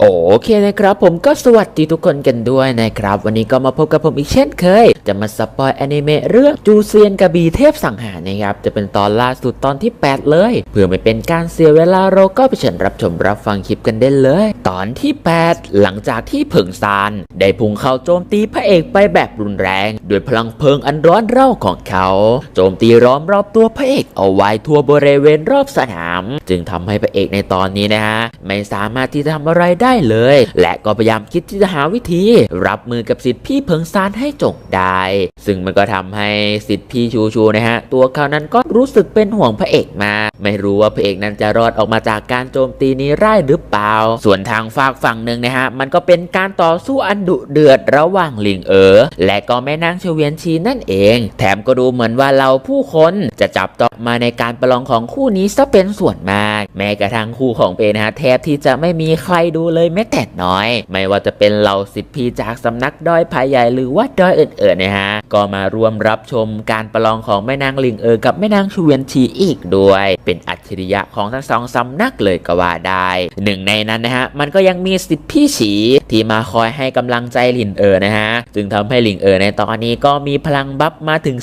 โอเคนะครับผมก็สวัสดีทุกคนกันด้วยนะครับ วันนี้ก็มาพบกับผมอีกเช่นเคย จะมาสปอยแอนิเมะเรื่องจูเซียนกระบีเทพสังหารนะครับ จะเป็นตอนล่าสุดตอนที่ 8 เลย เพื่อไม่เป็นการเสียเวลาเราก็ไปเชิญรับชมรับฟังคลิปกันได้เลย ตอนที่ 8 หลังจากที่เผิงซาน ได้พุ่งเข้าโจมตีพระเอกไปแบบรุนแรงด้วยพลังเพลิงอันร้อนเร่าของเขา โจมตีล้อมรอบตัวพระเอกเอาไว้ทั่วบริเวณรอบสนาม จึงทำให้พระเอกในตอนนี้นะฮะไม่สามารถที่จะทำอะไรได้ได้เลย และก็พยายามคิดที่จะหาวิธี รับมือกับสิทธิพี่เพิงซานให้จงได้ ซึ่งมันก็ทำให้สิทธิพี่ชูชูนะฮะตัวเขานั้นก็รู้สึกเป็นห่วงพระเอกมา ไม่รู้ว่าพระเอกนั้นจะรอดออกมาจากการโจมตีนี้ได้หรือเปล่า ส่วนทางฝากฝั่งหนึ่งนะฮะมันก็เป็นการต่อสู้อันดุเดือดระหว่างลิงเอ๋อและก็แม่นางเฉวียนชีนั่นเอง แถมก็ดูเหมือนว่าเราผู้คนจะจับต้องมาในการประลองของคู่นี้ซะเป็นส่วนมาก แม้กระทั่งคู่ของเปนะฮะแทบที่จะไม่มีใครดูเลยแม้แต่น้อย ไม่ว่าจะเป็นเหล่าสิทธิพี่จากสำนักดอยพายใหญ่หรือว่าดอยเอื่นๆนะฮะก็มาร่วมรับชมการประลองของแม่นางลิงเอ๋อกับแม่นางเฉวียนชีอีกด้วย เป็นอัจฉริยะของทั้งสองสำนักเลยก็ว่าได้หนึ่งในนั้นนะฮะมันก็ยังมีสิทธิพี่ฉีที่มาคอยให้กำลังใจลินเอ๋อนะฮะจึงทำให้ลิงเอ๋อในตอนนี้ก็มีพลังบัฟมาถึง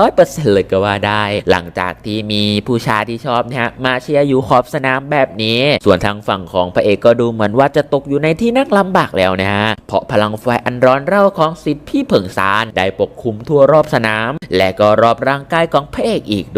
300%เลยก็ว่าได้ หลังจากที่มีผู้ชายที่ชอบนะฮะมาเชียร์อยู่ขอบสนามแบบนี้ ส่วนทางฝั่งของพระเอกก็ดูเหมือนว่าจะตกอยู่ในที่นั่งลำบากแล้วนะฮะเพราะพลังไฟอันร้อนเร่าของสิทธิพี่เผิงซานได้ปกคลุมทั่วรอบสนาม และก็รอบร่างกายของพระเอกอีกด้วย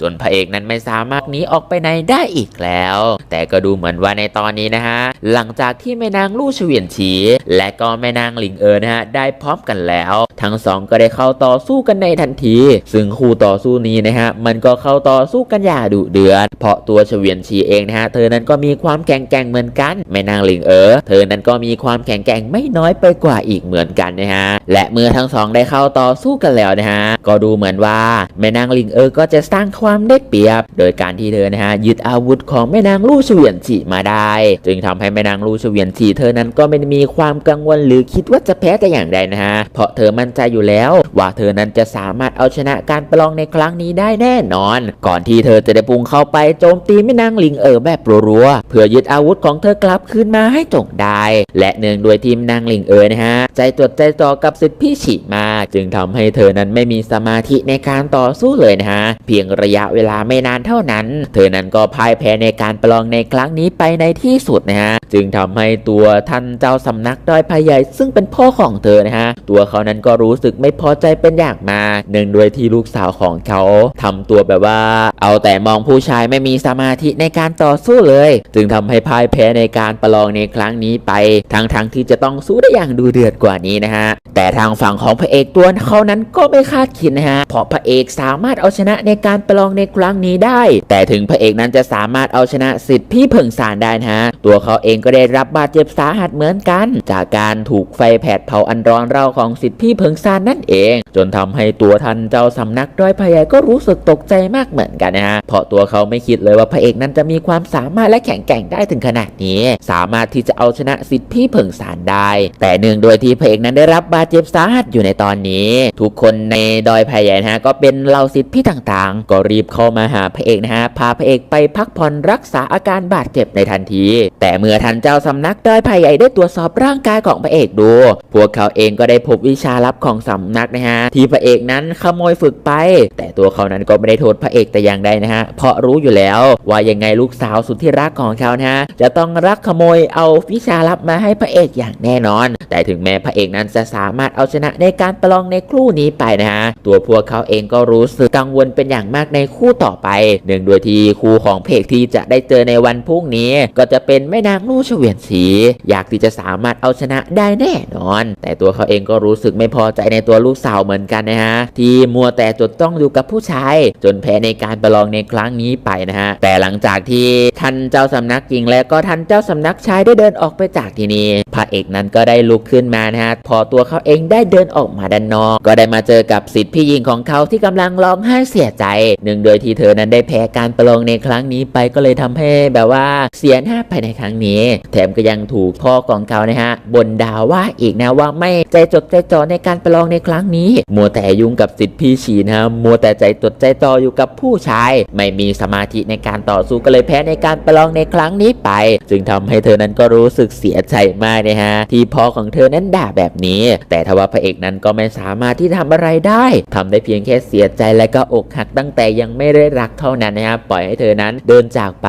จนพระเอกนั้นไม่สามารถหนีออกไปไหนได้อีกแล้ว แต่ก็ดูเหมือนว่าในตอนนี้นะฮะ หลังจากที่แม่นางลู่เฉวียนฉี และก็แม่นางหลิงเอ๋นะฮะ ได้พร้อมกันแล้ว ทั้งสองก็ได้เข้าต่อสู้กันในทันที ซึ่งคู่ต่อสู้นี้นะฮะ มันก็เข้าต่อสู้กันอย่างดุเดือด เพราะตัวเฉวียนฉีเองนะฮะ เธอนั้นก็มีความแข็งแกร่งเหมือนกัน แม่นางหลิงเอ๋อเธอนั้นก็มีความแข็งแกร่งไม่น้อยไปกว่าอีกเหมือนกันนะฮะ และเมื่อทั้งสองได้เข้าต่อสู้กันแล้วนะฮะ ก็ดูเหมือนว่าแม่นางหลิงเอ๋อก็จะสร้างความได้เปรียบ โดยการที่เธอนะฮะยึดอาวุธของแม่นางลู่เฉวียนฉีมาได้ จึงทำให้แม่นางลู่เฉวียนฉีเธอนั้นก็ไม่มีความกังวลหรือคิดว่าจะแพ้แต่อย่างใดนะฮะเพราะเธอมั่นใจอยู่แล้ว ว่าเธอนั้นจะสามารถเอาชนะการประลองในครั้งนี้ได้แน่นอน ก่อนที่เธอจะได้พุ่งเข้าไปโจมตีแม่นางลิงเอ๋อแบบรัวๆเพื่อยึดอาวุธของเธอกลับคืนมาให้จงได้ และเนื่องด้วยทีมนางลิงเอ๋อนะฮะใจจดใจจ่อกับสิทธิพี่ฉีมา จึงทำให้เธอนั้นไม่มีสมาธิในการต่อสู้เลยนะฮะพียงระยะเวลาไม่นานเท่านั้น เธอนั้นก็พ่ายแพ้ในการประลองในครั้งนี้ไปในที่สุดนะฮะจึงทำให้ตัวท่านเจ้าสำนักดอยพายใหญ่ซึ่งเป็นพ่อของเธอนะฮะตัวเขานั้นก็รู้สึกไม่พอใจเป็นอย่างมากเนื่องด้วยที่ลูกสาวของเขาทำตัวแบบว่า เอาแต่มองผู้ชายไม่มีสมาธิในการต่อสู้เลย จึงทำให้พ่ายแพ้ในการประลองในครั้งนี้ไปทั้งๆทที่จะต้องสู้ได้อย่างดูเดือดกว่านี้นะฮะแต่ทางฝั่งของพระเอกตัวเขานั้นก็ไม่คาดคิดนะฮะเพราะพระเอกสามารถเอาชนะในการประลองในครั้งนี้ได้ แต่ถึงพระเอกนั้นจะสามารถเอาชนะสิทธิพี่เพิงสารได้นะฮะตัวเขาเองก็ได้รับบาดเจ็บสาหัสเหมือนกัน จากการถูกไฟแผดเผาอันร้อนเร่าของสิทธิพี่เพิงสารนั่นเอง จนทำให้ตัวท่านเจ้าสำนักด้อยพยายก็รู้สึกตกใจมากเหมือนกันนะฮะเพราะตัวเขาไม่คิดเลยว่าพระเอกนั้นจะมีความสามารถและแข็งแกร่งได้ถึงขนาดนี้ สามารถที่จะเอาชนะสิทธิพี่เพิงสารได้ แต่เนื่องโดยที่พระเอกนั้นได้รับบาดเจ็บสาหัสอยู่ในตอนนี้ ทุกคนในดอยพายนะฮะก็เป็นเหล่าสิทธิ์พี่ต่างๆก็รีบเข้ามาหาพระเอกนะฮะ พาพระเอกไปพักผ่อนรักษาอาการบาดเจ็บในทันที แต่เมื่อท่านเจ้าสำนักดอยพายใหญ่ได้ตรวจสอบร่างกายของพระเอกดู พวกเขาเองก็ได้พบวิชาลับของสำนักนะฮะ ที่พระเอกนั้นขโมยฝึกไป แต่ตัวเขานั้นก็ไม่ได้โทษพระเอกแต่อย่างใดนะฮะ เพราะรู้อยู่แล้ว ว่ายังไงลูกสาวสุดที่รักของเขานะฮะ จะต้องรักขโมยเอาวิชาลับมาให้พระเอกอย่างแน่นอน แต่ถึงแม้พระเอกนั้นจะสามารถเอาชนะในการประลองในครู่นี้ไปนะฮะ ตัวพวกเขาเองก็รู้สึกกังวลเป็นอย่างมากในคู่ต่อไปเนื่องด้วยที่คู่ของเพกที่จะได้เจอในวันพรุ่งนี้ ก็จะเป็นแม่นางลู่เฉวียนสี อยากที่จะสามารถเอาชนะได้แน่นอน แต่ตัวเขาเองก็รู้สึกไม่พอใจในตัวลูกสาวเหมือนกันนะฮะที่มัวแต่จดต้องอยู่กับผู้ชาย จนแพ้ในการประลองในครั้งนี้ไปนะฮะแต่หลังจากที่ท่านเจ้าสำนักหญิงและก็ท่านเจ้าสำนักชายได้เดินออกไปจากที่นี่พระเอกนั้นก็ได้ลุกขึ้นมานะฮะพอตัวเขาเองได้เดินออกมาด้านนอก ก็ได้มาเจอกับสิทธิพี่หญิงของเขาที่กำลังร้องไห้เสียใจหนึ่งโดยที่เธอนั้นได้แพ้การประลองในครั้งนี้ไปก็เลยทำให้แบบว่าเสียหน้าไปในครั้งนี้ แถมก็ยังถูกพ่อของเขานะฮะบ่นด่าว่าอีกนะว่าไม่ใจจดใจจ่อในการประลองในครั้งนี้ มัวแต่ยุ่งกับสิทธิพี่ชีนะฮะมัวแต่ใจจดใจจ่ออยู่กับผู้ชาย ไม่มีสมาธิในการต่อสู้ก็เลยแพ้ในการประลองในครั้งนี้ไป จึงทำให้เธอนั้นก็รู้สึกเสียใจมากนะฮะที่พ่อของเธอนั้นด่าแบบนี้ แต่ทว่าพระเอกนั้นก็ไม่สามารถที่ทำอะไรได้ทำได้เพียงแค่เสียใจและก็อกหักตั้งแต่ยังไม่ได้รักเท่านั้นนะครับ ปล่อยให้เธอนั้นเดินจากไป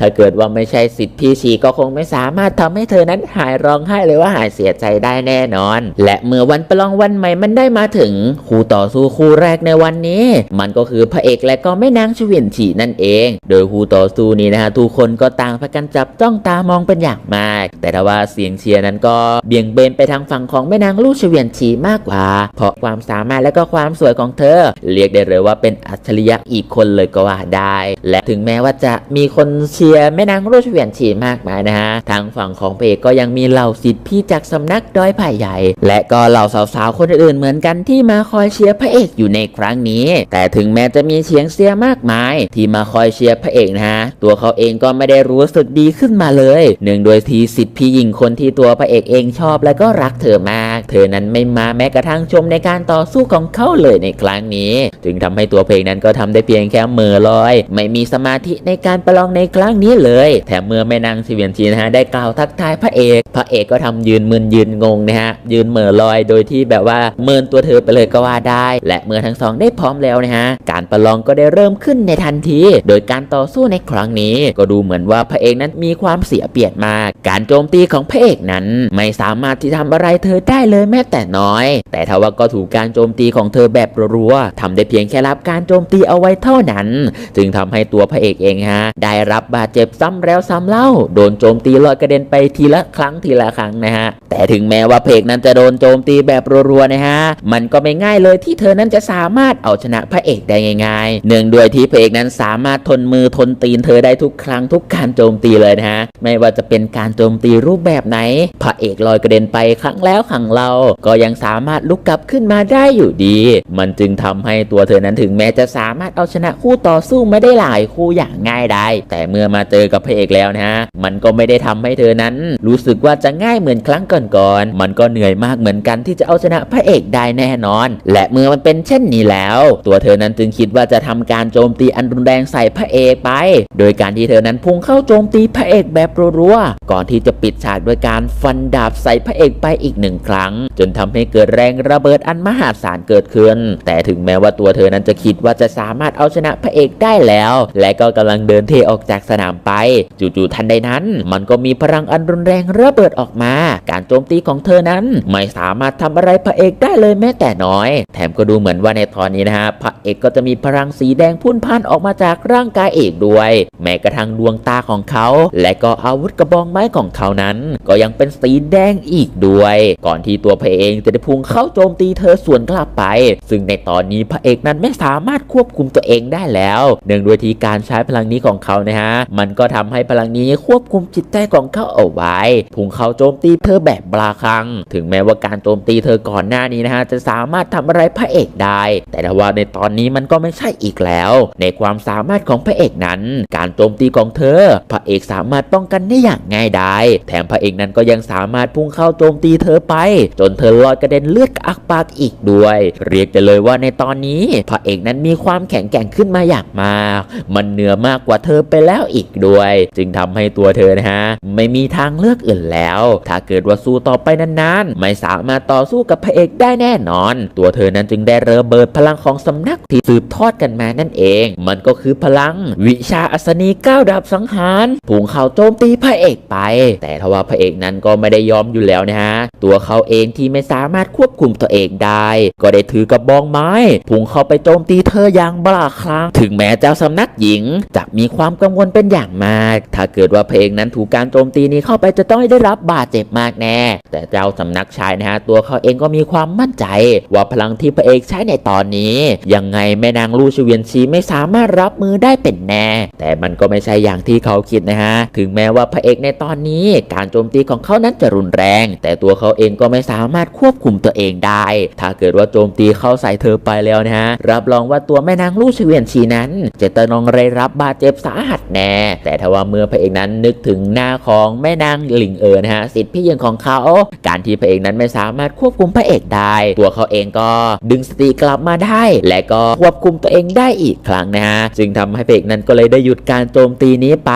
ถ้าเกิดว่าไม่ใช่สิทธิพี่ชีก็คงไม่สามารถทำให้เธอนั้นหายร้องไห้หรือว่าหายเสียใจได้แน่นอน และเมื่อวันประลองวันใหม่มันได้มาถึงคู่ต่อสู้คู่แรกในวันนี้ มันก็คือพระเอกและก็แม่นางชเวียนฉีนั่นเอง โดยคู่ต่อสู้นี้นะฮะทุกคนก็ต่างพากันจับจ้องตามองเป็นอย่างมาก แต่ถ้าว่าเสียงเชียร์นั้นก็เบี่ยงเบนไปทางฝั่งของแม่นางลูกชเวียนฉีมากกว่า เพราะความสามารถและก็ความสวยของเธอ เรียกได้เลยว่าเป็นอัจฉริยะอีกคนเลยก็ว่าได้ และถึงแม้ว่าจะมีคนเชียร์แม่นางลูกชเวียนฉีมากมายนะฮะทางฝั่งของเอกก็ยังมีเหล่าศิษย์พี่จากสำนักดอยไผ่ใหญ่ และก็เหล่าสาวๆคนอื่นๆเหมือนกันที่มาคอยเชียร์พระเอกอยู่ในครั้งนี้ แต่ถึงแม้จะมีเสียงเชียมากมาย ที่มาคอยเชียร์พระเอกนะฮะตัวเขาเองก็ไม่ได้รู้สึกดีขึ้นมาเลยเนื่องโดยทีสิทธิพี่หญิงคนที่ตัวพระเอกเองชอบและก็รักเธอมาก เธอนั้นไม่มาแม้กระทั่งชมในการต่อสู้ของเขาเลยในครั้งนี้ จึงทำให้ตัวเพลงนั้นก็ทำได้เพียงแค่เมือลอย ไม่มีสมาธิในการประลองในครั้งนี้เลย แถมเมื่อแม่นางสิเวียนจีนะฮะได้กล่าวทักทายพระเอก พระเอกก็ทำยืนมึนยืนงงนะฮะยืนเหม่อลอยโดยที่แบบว่าเมินตัวเธอไปเลยก็ว่าได้ และเมื่อทั้งสองได้พร้อมแล้วนะฮะการประลองก็ได้เริ่มขึ้นในทันที โดยการต่อสู้ในครั้งนี้ ก็ดูเหมือนว่าพระเอกนั้นมีความเสียเปรียบมาก การโจมมตีของพระเอกนั้น ไม่สามารถที่ทำอะไรเธอได้เลยแม้แต่น้อย แต่ทว่าก็ถูกการโจมตีของเธอแบบรัวๆทำได้เพียงแค่รับการโจมตีเอาไว้เท่านั้น จึงทำให้ตัวพระเอกเองฮะได้รับบาดเจ็บซ้ำแล้วซ้ำเล่า โดนโจมตีลอยกระเด็นไปทีละครั้งทีละครั้งนะฮะแต่ถึงแม้ว่าพระเอกนั้นจะโดนโจมตีแบบรัวๆนะฮะมันก็ไม่ง่ายเลยที่เธอนั้นจะสามารถเอาชนะพระเอกได้ง่ายๆเนื่องด้วยที่พระเอกนั้นสามารถทนมือทนตีนเธอได้ทุกครั้งทุกการโจมตีเลยนะฮะไม่ว่าจะเป็นการโจมตีรูปแบบไหนพระเอกลอยกระเด็นไปครั้งแล้วครั้งเล่าก็ยังสามารถลุกกลับขึ้นมาได้อยู่ดี มันจึงทำให้ตัวเธอนั้นถึงแม้จะสามารถเอาชนะคู่ต่อสู้ไม่ได้หลายคู่อย่างง่ายได้ แต่เมื่อมาเจอกับพระเอกแล้วนะฮะมันก็ไม่ได้ทำให้เธอนั้น รู้สึกว่าจะง่ายเหมือนครั้งก่อนๆมันก็เหนื่อยมากเหมือนกันที่จะเอาชนะพระเอกได้แน่นอน และเมื่อมันเป็นเช่นนี้แล้ว ตัวเธอนั้นจึงคิดว่าจะทำการโจมตีอันรุนแรงใส่พระเอกไป โดยการที่เธอนั้นพุ่งเข้าโจมตีพระเอกแบบรัวๆก่อนที่จะปิดฉากด้วยการฟันดาบใส่พระเอกไปอีกหนึ่งครั้ง จนทำให้เกิดแรงระเบิดอันมหาศาลเกิดขึ้น แต่ถึงแม้ว่าตัวเธอนั้นจะคิดว่าจะสามารถเอาชนะพระเอกได้แล้ว และก็กำลังเดินเทออกจากสนามไป จู่ๆทันใดนั้น มันก็มีพลังอันรุนแรงระเบิดออกมา การโจมตีของเธอนั้นไม่สามารถทำอะไรพระเอกได้เลยแม้แต่น้อย แถมก็ดูเหมือนว่าในตอนนี้นะฮะพระเอกก็จะมีพลังสีแดงพุ่นพ่านออกมาจากร่างกายเอกด้วย แม้กระทั่งดวงตาของเขา และก็อาวุธกระบองไม้ของเขานั้น ก็ยังเป็นสีแดงอีกด้วย ก่อนที่ตัวพระเอกจะได้พุ่งเข้าโจมตีเธอส่วนกลับไป ซึ่งในตอนนี้พระเอกนั้นไม่สามารถควบคุมตัวเองได้แล้ว เนื่องด้วยที่การใช้พลังนี้ของเขานะฮะ มันก็ทำให้พลังนี้ควบคุมจิตใจของเขาเอาไว้ พุ่งเข้าโจมตีเธอแบบบลาคัง ถึงแม้ว่าการโจมตีเธอก่อนหน้านี้นะฮะจะสามารถทำอะไรพระเอกได้ แต่ว่าในตอนนี้มันก็ไม่ใช่อีกแล้ว ในความสามารถของพระเอกนั้น การโจมตีของเธอ พระเอกสามารถป้องกันได้อย่างง่ายดายแถมพระเอกนั้นก็ยังสามารถพุ่งเข้าโจมตีเธอไป จนเธอลอยกระเด็นเลือดอักปากอีกด้วย เรียกได้เลยว่าในตอนนี้พระเอกนั้นมีความแข็งแกร่งขึ้นมาอย่างมาก มันเหนือมากกว่าเธอไปแล้วอีกด้วย จึงทำให้ตัวเธอนะฮะ ไม่มีทางเลือกอื่นแล้ว ถ้าเกิดว่าสู้ต่อไปนานๆ ไม่สามารถต่อสู้กับพระเอกได้แน่นอน ตัวเธอนั้นจึงได้ระเบิดพลังของสำนักที่สืบทอดกันมานั่นเอง มันก็คือพลัง วิชาอัศนีก้าวดาบสังหารพุ่งเข้าโจมตีพระเอกไป แต่ทว่าพระเอกนั้นก็ไม่ได้ยอมอยู่แล้วนะฮะ ตัวเขาเองที่ไม่สามารถควบคุมตัวเองได้ ก็ได้ถือกระบองไม้พุ่งเข้าไปโจมตีเธออย่างบ้าคลั่งถึงแม้เจ้าสำนักหญิง จะมีความกังวลเป็นอย่างมาก ถ้าเกิดว่าพระเอกนั้นถูกการโจมตีนี้เข้าไปจะต้องได้รับบาดเจ็บมากแน่ แต่เจ้าสำนักชายนะฮะตัวเขาเองก็มีความมั่นใจ ว่าพลังที่พระเอกใช้ในตอนนี้ยังไงแม่นางลู่ชเวียนชีไม่สามารถรับมือได้เป็นแน่ แต่มันก็ไม่ใช่อย่างที่เขาคิดนะฮะ ถึงแม้ว่าพระเอกในตอนนี้การโจมตีของเขานั้นจะรุนแรง แต่ตัวเขาเองก็ไม่สามารถควบคุมตัวเองได้ ถ้าเกิดว่าโจมตีเข้าใส่เธอไปแล้วนะฮะรับรองว่าตัวแม่นางลู่เฉวียนชีนั้น จะต้องได้รับบาดเจ็บสาหัสแน่ แต่ถ้าว่าเมื่อพระเอกนั้นนึกถึงหน้าของแม่นางหลิงเอ๋อนะฮะสิทธิ์พี่ยังของเขา การที่พระเอกนั้นไม่สามารถควบคุมพระเอกได้ ตัวเขาเองก็ดึงสติกลับมาได้ และก็ควบคุมตัวเองได้อีกครั้งนะฮะจึงทำให้พระเอกนั้นก็เลยได้หยุดการโจมตีนี้ไป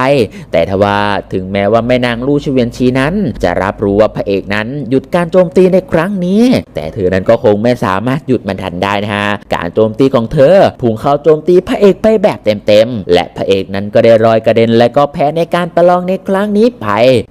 แต่ทว่าถึงแม้ว่าแม่นางลู่เฉชเวียนชีนั้น จะรับรู้ว่าพระเอกนั้นหยุดการโจมตีในครั้งนี้ แต่เธอนั้นก็คงไม่สามารถหยุดมันทันได้นะฮะ การโจมตีของเธอพุ่งเข้าโจมตีพระเอกไปแบบเต็มๆ และพระเอกนั้นก็ได้รอยกระเด็นและก็แพ้ในการประลองในครั้งนี้ไป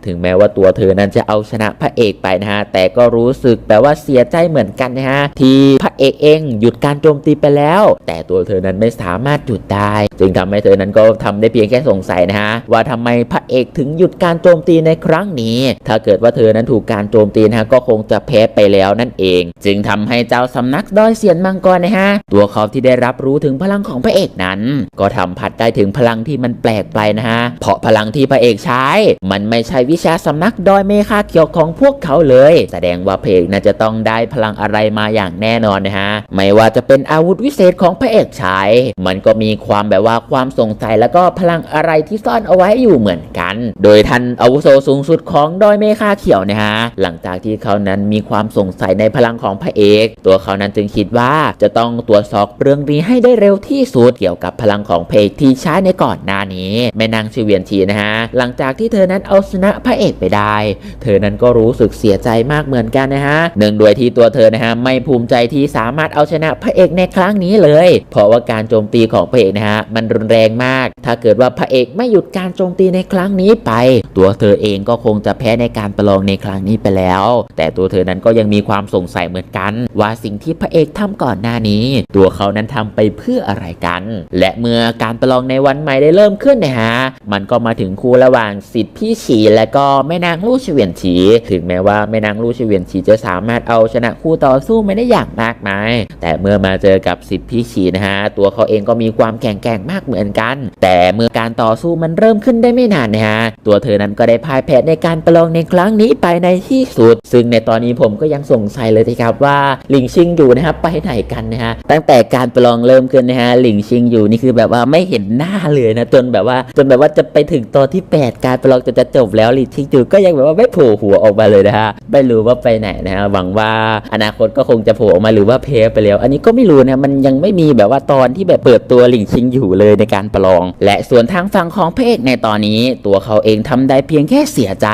ถึงแม้ว่าตัวเธอนั้นจะเอาชนะพระเอกไปนะฮะ แต่ก็รู้สึกแบบว่าเสียใจเหมือนกันนะฮะ ที่พระเอกเองหยุดการโจมตีไปแล้ว แต่ตัวเธอนั้นไม่สามารถหยุดได้ จึงทำให้เธอนั้นก็ทำได้เพียงแค่สงสัยนะฮะว่าทำไมพระเอกถึงหยุดการโจมตีในครั้งนี้ ถ้าเกิดว่าเธอนั้นถูกการโจมตีนะฮะก็คงจะแพ้ไปแล้วนั่นเอง จึงทำให้เจ้าสำนักดอยเสียนมังกรนะฮะตัวเขาที่ได้รับรู้ถึงพลังของพระเอกนั้น ก็ทำพัดได้ถึงพลังที่มันแปลกไปนะฮะเพราะพลังที่พระเอกใช้ มันไม่ใช่วิชาสำนักดอยเมฆาเขียวของพวกเขาเลย แสดงว่าพระเอกน่าจะต้องได้พลังอะไรมาอย่างแน่นอนนะฮะไม่ว่าจะเป็นอาวุธวิเศษของพระเอกใช้ มันก็มีความแบบว่าความสงสัยแล้วก็พลังอะไรที่ซ่อนเอาไว้อยู่เหมือนกัน โดยท่านอาวุโสสูงสุดของดอยเมฆาเขียวนะฮะหลังจากที่เขานั้นมีความสงสัยในพลังของพระเอก ตัวเขานั้นจึงคิดว่าจะต้องตรวจสอบเรื่องนี้ให้ได้เร็วที่สุดเกี่ยวกับพลังของพระเอกที่ใช้ในก่อนหน้านี้แม่นางชื่อเวียนชีนะฮะหลังจากที่เธอนั้นเอาชนะพระเอกไปได้ เธอนั้นก็รู้สึกเสียใจมากเหมือนกันนะฮะเนื่องด้วยที่ตัวเธอนะฮะไม่ภูมิใจที่สามารถเอาชนะพระเอกในครั้งนี้เลย เพราะว่าการโจมตีของพระเอกนะฮะมันรุนแรงมาก ถ้าเกิดว่าพระเอกไม่หยุดการโจมตีในครั้งนี้ไป ตัวเธอเองก็คงจะแพ้ในการประลองในครั้งนี้ไปแล้ว แต่ตัวเธอนั้นก็ยังมีความสงสัยเหมือนกัน ว่าสิ่งที่พระเอกทำก่อนหน้านี้ ตัวเขานั้นทำไปเพื่ออะไรกัน และเมื่อการประลองในวันใหม่ได้เริ่มขึ้นนะฮะมันก็มาถึงคู่ระหว่างสิทธิ์พี่ฉีและก็แม่นางลู่เฉวียนฉี ถึงแม้ว่าแม่นางลู่เฉวียนฉีจะสามารถเอาชนะคู่ต่อสู้ไม่ได้อย่างมากมายแต่เมื่อมาเจอกับสิทธิ์พี่ฉีนะฮะตัวเขาเองก็มีความแข็งแกร่งมากเหมือนกัน แต่เมื่อการต่อสู้มันเริ่มขึ้นได้ไม่นานนะฮะตัวเธอนั้นก็ได้พ่ายแพ้ในการประลองในครั้งนี้ไปในที่สุด ซึ่งในตอนนี้ผมก็ยังสงสัยเลยนะครับว่าหลิงชิงอยู่นะครับไปไหนกันนะฮะตั้งแต่การประลองเริ่มขึ้นนะฮะหลิงชิงอยู่นี่คือแบบว่าไม่เห็นหน้าเลยนะจนแบบว่าจนแบบว่าจะไปถึงตอนที่ 8 การประลองจะจะจบแล้วหลิงชิงอยู่ก็ยังแบบว่าไม่โผล่หัวออกมาเลยนะฮะไม่รู้ว่าไปไหนนะฮะหวังว่าอนาคตก็คงจะโผล่ออกมาหรือว่าเพไปแล้ว อันนี้ก็ไม่รู้นะมันยังไม่มีแบบว่าตอนที่แบบเปิดตัวหลิงชิงอยู่เลยในการประลอง และส่วนทางฝั่งของพระเอกในตอนนี้ ตัวเขาเองทำได้เพียงแค่เสียใจ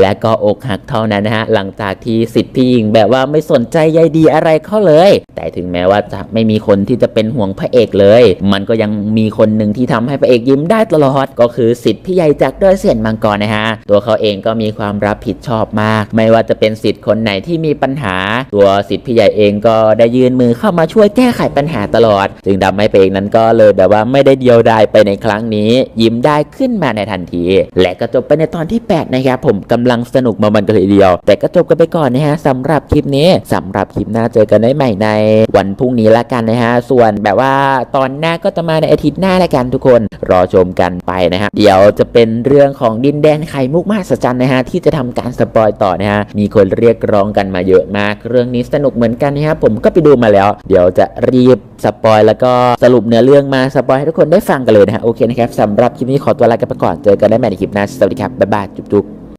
และก็อกหักเท่านั้นนะฮะหลังจากที่สิทธิ์พี่หญิงแบบว่าไม่สนใจใยดีอะไรเขาเลย แต่ถึงแม้ว่าจะไม่มีคนที่จะเป็นห่วงพระเอกเลย มันก็ยังมีคนหนึ่งที่ทำให้พระเอกยิ้มได้ตลอด ก็คือสิทธิ์พี่ใหญ่จากดอยเสียนมังกรนะฮะตัวเขาเองก็มีความรับผิดชอบมาก ไม่ว่าจะเป็นสิทธิ์คนไหนที่มีปัญหา ตัวสิทธิ์พี่ใหญ่เองก็ได้ยืนมือเข้ามาช่วยแก้ไขปัญหาตลอดจึงทำให้พระเอกนั้นก็เลยแบบว่าไม่ได้เดียวดายไปในครั้งนี้ ยิ้มได้ขึ้นมาในทันที และก็จบไปในตอนที่ 8นะครับผมกำลังสนุกมามันกันเลยเดียว แต่ก็จบกันไปก่อนนะฮะสำหรับคลิปนี้สำหรับคลิปหน้าเจอกันได้ใหม่ในวันพรุ่งนี้ละกันนะฮะส่วนแบบว่าตอนหน้าก็จะมาในอาทิตย์หน้าละกันทุกคนรอชมกันไปนะฮะเดี๋ยวจะเป็นเรื่องของดินแดนไข่มุกมหัศจรรย์นะฮะที่จะทำการสปอยต่อนะฮะมีคนเรียกร้องกันมาเยอะมาก เรื่องนี้สนุกเหมือนกันนะฮะผมก็ไปดูมาแล้ว เดี๋ยวจะรีบสปอยแล้วก็สรุปเนื้อเรื่องมาสปอยให้ทุกคนได้ฟังกันเลยนะฮะโอเคนะครับสำหรับคลิปนี้ขอตัวลากันไปก่อนเจอกันได้ใหม่ในคลิปหน้าสวัสดีครับบ๊ายบายจุ๊บๆ